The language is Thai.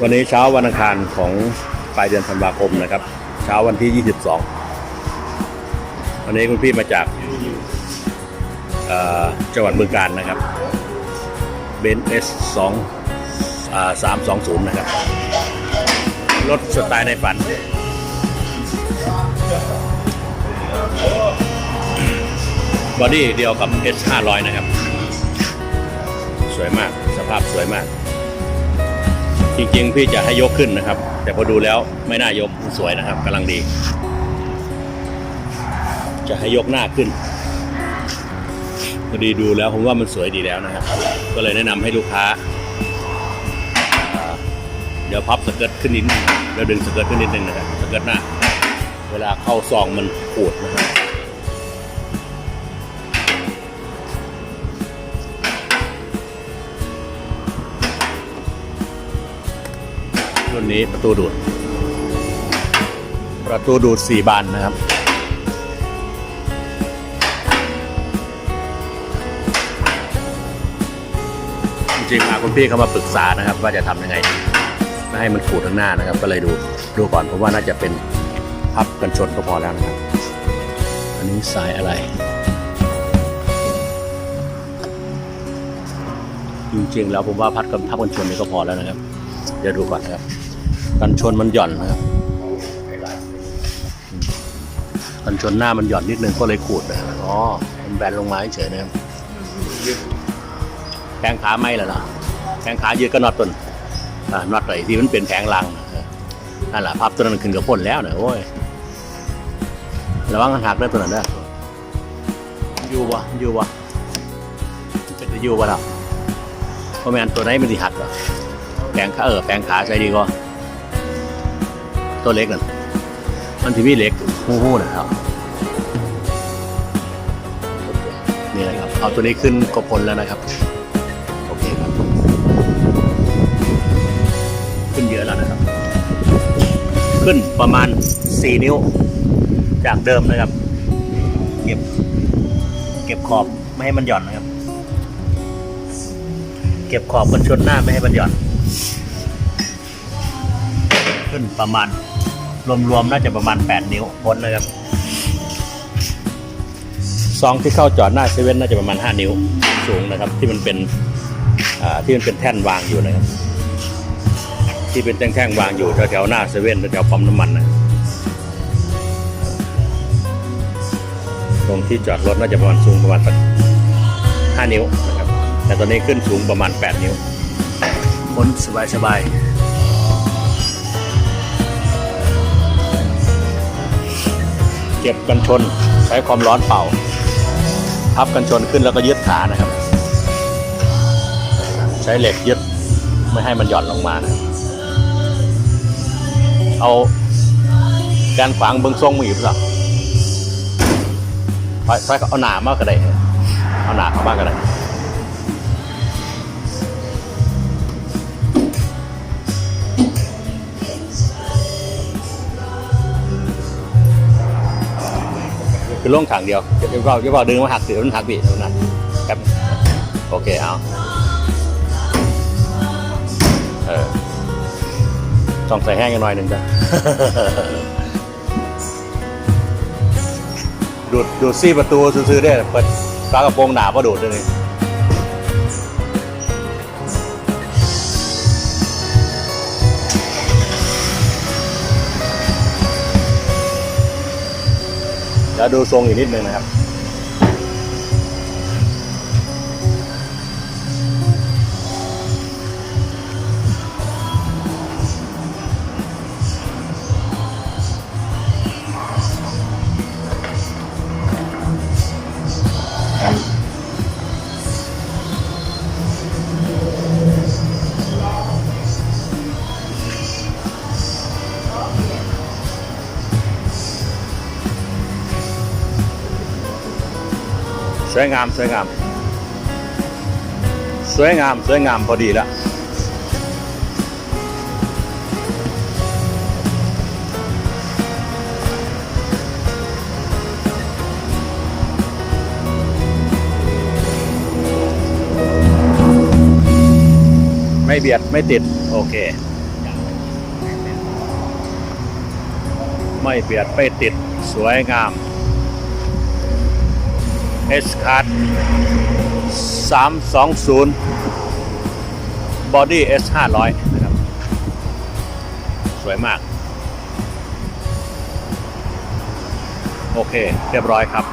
วันนี้เช้าวันอังคารของปลายเดือนธันวาคมนะครับ เช้าวันที่ 22 วันนี้คุณพี่มาจากจังหวัดบึงกาฬนะครับเบนเอสสองสามสองศูนย์นะครับ รถสไตล์ในฝัน บอดี้เดียวกับ S 500 นะครับ สวยมาก สภาพสวยมาก จริงๆ พี่จะให้ยกขึ้นนะครับ แต่พอดูแล้วไม่น่ายกสวยนะครับกำลังดี จะให้ยกหน้าขึ้นพอดีดูแล้วผมว่ามันสวยดีแล้วนะครับ ก็เลยแนะนำให้ลูกค้า เดี๋ยวพับสเกิร์ตขึ้นนิดนึงแล้วดึงสเกิร์ตขึ้นนิดนึงนะครับสเกิร์ตหน้า เวลาเข้าซองมันขูดนะครับ นี้ประตูดูด ประตูดูดสี่บานนะครับ จริงๆมาคุณพี่เขามาปรึกษานะครับ ว่าจะทำยังไงไม่ให้มันขูดข้างหน้านะครับ ก็เลยดูดูก่อนผมว่าน่าจะเป็นพับกันชนก็พอแล้วนะครับ อันนี้สายอะไร จริงๆแล้วผมว่าพัดกับพับกันชนนี่ก็พอแล้วนะครับ เดี๋ยวดูก่อนนะครับ กันชนมันหย่อนนะครับกันชนหน้ามันหย่อนนิดนึงก็เลยขูดนะอ๋อมันแบนลงมาเฉยนะครับแผงขาไม่แล้วนะแผงขายืดก็น็อตต้นอน็อตไหนที่มันเป็นแผงลังนั่นแหละพับตัวนั้นขึ้นกับพ่นแล้วเนะโอ้ยระวังหักได้ตัวนั้นเด้อยู่วะอยู่วะเป็นจะอยู่วะล่ะเพราะแมนตัวไหนมันสิหักเหรอแปลงขาเออแปลงขาใช้ดีกว่า ตัวเล็กนั่นมันทีวีเล็กหู้หู้นะครับนี่นะครับ เอาตัวนี้ขึ้นกบพลแล้วนะครับ โอเคครับ ขึ้นเยอะแล้วนะครับ ขึ้นประมาณ 4 นิ้ว จากเดิมนะครับ เก็บ เก็บขอบไม่ให้มันหย่อนนะครับ เก็บขอบกันชนหน้าไม่ให้มันหย่อน ขึ้นประมาณ รวมๆน่าจะประมาณ 8 นิ้วพ้นนะครับซองที่เข้าจอดหน้าเซเว่นน่าจะประมาณ 5 นิ้วสูงนะครับ ที่มันเป็นที่มันเป็นแท่นวางอยู่นะครับที่เป็นแท่งๆวางอยู่แถวๆหน้าเซเว่นแถวๆปั๊มน้ำมันนะตรงที่จอดรถน่าจะประมาณสูงประมาณสัก5นิ้วนะครับแต่ตอนนี้ขึ้นสูงประมาณ 8 นิ้วพ้นสบายๆ เก็บกันชนใช้ความร้อนเป่า พับกันชนขึ้นแล้วก็ยึดขานะครับ ใช้เหล็กยึดไม่ให้มันหย่อนลงมานะเอาการขวางเบื้องทรงมืออยู่เปล่าไปเอาหนามากก็ได้เอาหนาเข้ามากก็ได้ คือล่งขางเดียวจะเปล่าจะเปล่าดึงมาหักเสือมันหักบีตรงนั้นครับโอเคเอาเออต้องใส่แห้งกันหน่อยหนึ่งจ้ะดูดดูดซี่ประตูซื้อๆได้เปิดฝากระโปรงหนาก็ดูดเลยนี่ แล้วดูทรงอีกนิดนึงนะครับ สวยงามสวยงาม สวยงามสวยงามพอดีละไม่เบียดไม่ติด โอเค ไม่เบียดไม่ติดสวยงาม S Card 320 Body S 500นะครับ สวยมาก โอเค เรียบร้อยครับ